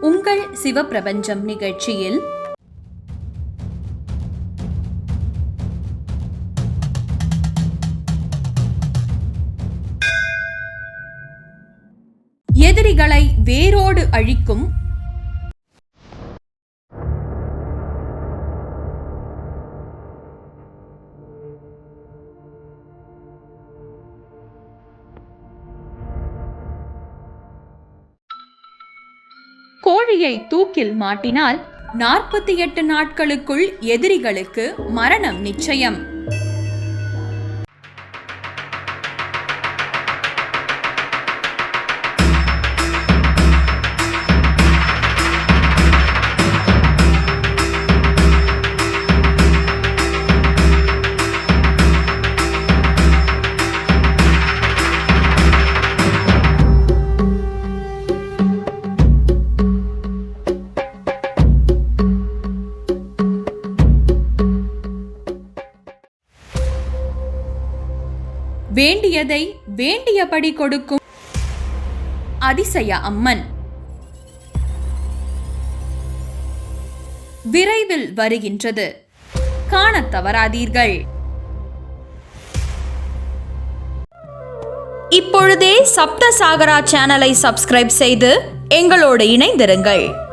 உங்கள் சிவபிரபஞ்சம் நிகழ்ச்சியில் எதிரிகளை வேரோடு அழிக்கும் கோழியை தூக்கில் மாட்டினால் நாற்பத்தி எட்டு நாட்களுக்குள் எதிரிகளுக்கு மரணம் நிச்சயம். வேண்டியதை வேண்டியபடி கொடுக்கும். அதிசய அம்மன். விரைவில் வருகின்றது. காணத் தவறாதீர்கள். இப்பொழுதே சப்த சாகரா சேனலை சப்ஸ்கிரைப் செய்து எங்களோடு இணைந்திருங்கள்.